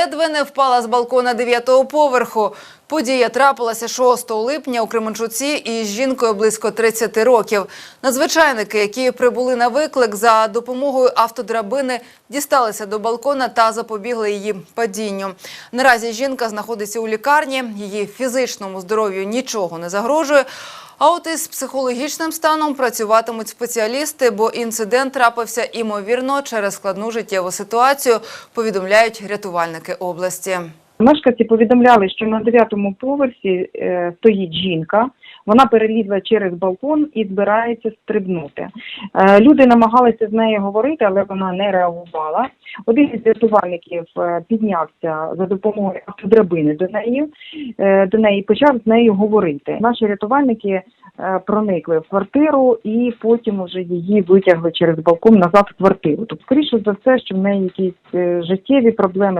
ледве не впала з балкона дев'ятого поверху. Подія трапилася 6 липня у Кременчуці із жінкою близько 30 років. Надзвичайники, які прибули на виклик за допомогою автодрабини, дісталися до балкона та запобігли її падінню. Наразі жінка знаходиться у лікарні. Її фізичному здоров'ю нічого не загрожує. А от із психологічним станом працюватимуть спеціалісти, бо інцидент трапився імовірно через складну життєву ситуацію, повідомляють рятувальники області. Мешканці повідомляли, що на дев'ятому поверсі е, стоїть жінка. Вона перелізла через балкон і збирається стрибнути. Е, люди намагалися з нею говорити, але вона не реагувала. Один із рятувальників е, піднявся за допомогою автодрабини до неї, до неї почав з нею говорити. Наші рятувальники проникли в квартиру і потім вже її витягли через балкон назад в квартиру. Тобто, скоріше за все, що в неї якісь життєві проблеми.